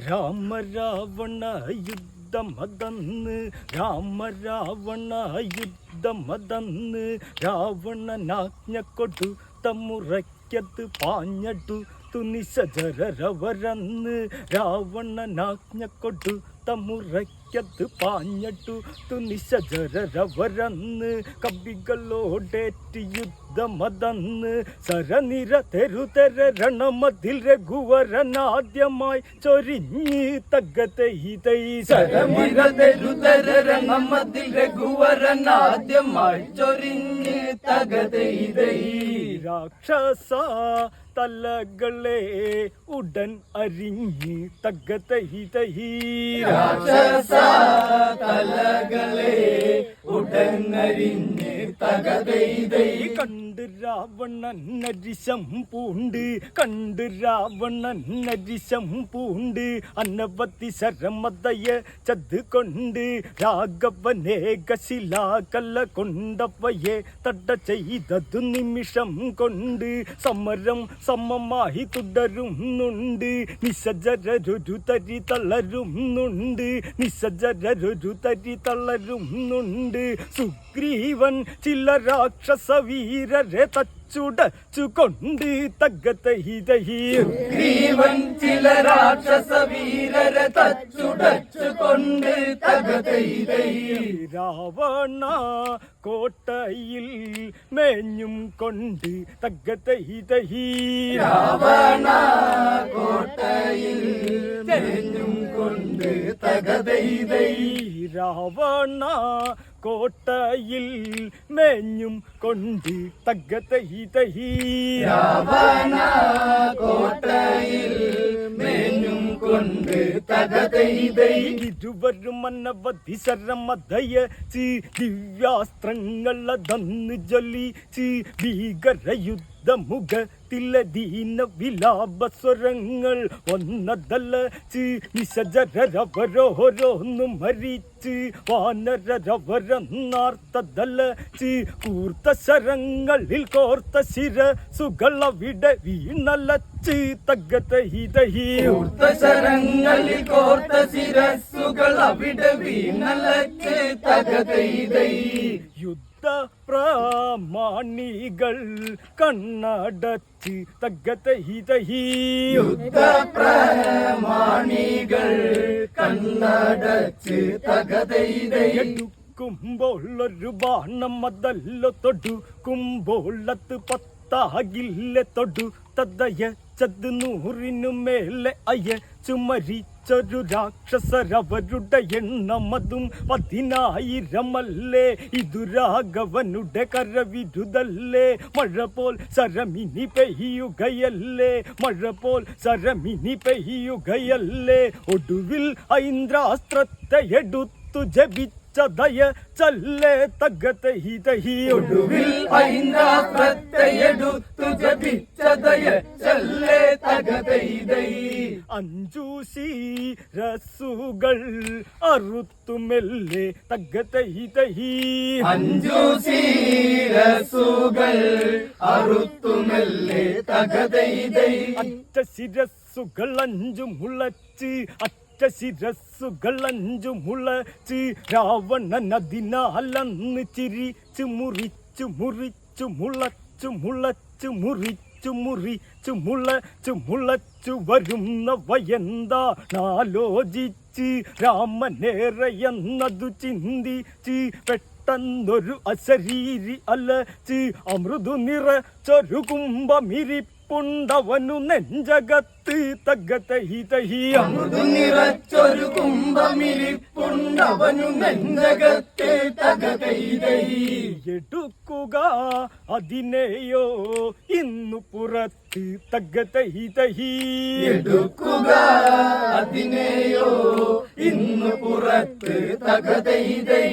രാമ രാവണ യുദ്ധമതന്ന് രാമ രാവണ യുദ്ധമതന്ന് രാവണനാജ്ഞ കൊട്ടു തമ്മുറയ്ക്കത്ത് പാഞ്ഞട്ടു തുനിശരവരന്ന് രാവണനാജ്ഞ കൊടു തമുറയ്ക്കത്ത് പാഞ്ഞട്ടു. തുനിശരവരന്ന് കവികളോടേറ്റ് യുദ്ധമതന്ന് സരനിര തെരുതെര രണമതിൽ രഘുവരനാദ്യമായി ചൊരിഞ്ഞ് തകത്തെ ഇതൈ സരമിരതരുതരണമതിൽ രഘുവരനാദ്യമായി ചൊരിഞ്ഞ് ഇതൈ രാക്ഷസ തലകളെ ഉടൻ അരിഞ്ഞ് തగ్గതൈതൈ രാക്ഷസ തലകളെ ഉടനരിഞ്ഞ് തൈ കണ്ട് രാവണൻ നരിശം പൂണ്ട് കണ്ട് രാവണൻ നരിശം പൂണ്ട് അന്നപത്തി ശരമതയ ചത് കൊണ്ട് രാഘവനെ കശിലാകല കൊണ്ടപ്പയെ തട്ട ചെയ്തതു നിമിഷം കൊണ്ട് സമരം സമമായി തുടരുന്നുണ്ട്. നിശജരൊരു തരി തളരുന്നുണ്ട്. നിശജരൊരു തരി തളരുന്നുണ്ട്. സുഗ്രീവൻ ചില രാക്ഷസ വീരരെ തച്ചുടച്ചു ചുടച്ചുകൊണ്ട് ഗ്രീവൻ ചില രാക്ഷസ വീരരെ തച്ചുടച്ചുകൊണ്ട് രാവണ കോട്ടയിൽ മേഞ്ഞും കൊണ്ട് തകതഹി രാവണ കോട്ടയിൽ മേഞ്ഞും കൊണ്ട് തകതൈ രാവണ കോട്ടയിൽ മേഞ്ഞും കൊണ്ട് തഹി രാവണ കോട്ടയിൽ മേഞ്ഞും കൊണ്ട് ഇരുവരും അനവധി ശരമതയച്ച് ദിവ്യാസ്ത്രങ്ങളതന്ന് ജ്വലിച്ച് ഭീകരയുദ്ധമുഖത്തിലധീന വിലാപസ്വരങ്ങൾ ഒന്നതലച്ച് നിശജരവരോരോന്നും മരിച്ച് വാനരവരെന്നാർത്തതലച്ച് കൂർത്ത ശരങ്ങളിൽ കോർത്ത ശിരസുകളവിടെ വീണലച്ച് കൂർത്ത ശരങ്ങളിൽ കോർത്ത ശിരസ്സുകൾ അവിടെ വീണലച്ച് തകതൈതൈ യുദ്ധ പ്രാമാണികൾ കണ്ണടച്ച് പ്രമാണികൾ കണ്ണടച്ച് തകതൈതൈ എടുക്കുമ്പോൾ ഒരു ബാണം അതല്ല തൊടുക്കുമ്പോൾ അത് പത്താകില്ല തൊടു തതയ ചത് നൂറിനു മേലെ അയ ചുമരിച്ചൊരു രാക്ഷസരവരുടെ എണ്ണമതും പതിനായിരമല്ലേ? ഇതു രാഘവനുടെ കരവിരുതല്ലേ? മഴ പോൽ സരമിനി പെയ്യുകയല്ലേ? മഴ പോൽ സരമിനി പെയ്യുകയല്ലേ? ഒടുവിൽ ഐന്ദ്രാസ്ത്രത്തെ എടുത്തു ജപിച്ചതയ ചല്ലേ തകതഹിതഹി ഒടുവിൽ ഐന്ദ്രാസ്ത്രത്തെയെടുത്തു ജപിച്ചതയ ചല്ലേ തകതൈതൈ അഞ്ചു ശീരസുകൾ അറുത്തുമെല്ലെ തകതഹിതഹി അഞ്ചു ശീരസുകൾ അറുത്തുമെല്ലെ തകതൈതൈ അറ്റ ശിരസുകൾ അഞ്ചു മുളച്ച് അറ്റ ശിരസുകൾ അഞ്ചു മുളച്ച് രാവണൻ അതിനാലന്ന് ചിരിച്ചു മുറിച്ചു മുറിച്ചു മുളച്ചു മുളച്ചു മുറിച്ചു മുറിച്ചു മുളച്ചു മുളച്ചു വരുന്ന വയന്താണാലോചിച്ച് രാമനേറെയെന്നതു ചിന്തിച്ച് പെട്ടെന്നൊരു അശരീരി അലച്ച് അമൃതു നിറച്ചൊരു കുംഭമിരിപ്പുണ്ടവനു നെഞ്ചകത്ത് തകതഹിതഹിയമുതു നിറച്ചൊരു കുംഭമിരിപ്പുണ്ടവനു നെഞ്ചകത്തെ തകതഹിതഹി എടുക്കുക അതിനെയോ ഇന്നു പുറത്ത് തകതഹിതഹി എടുക്കുക അതിനെയോ ഇന്നു പുറത്ത് തകതൈതൈ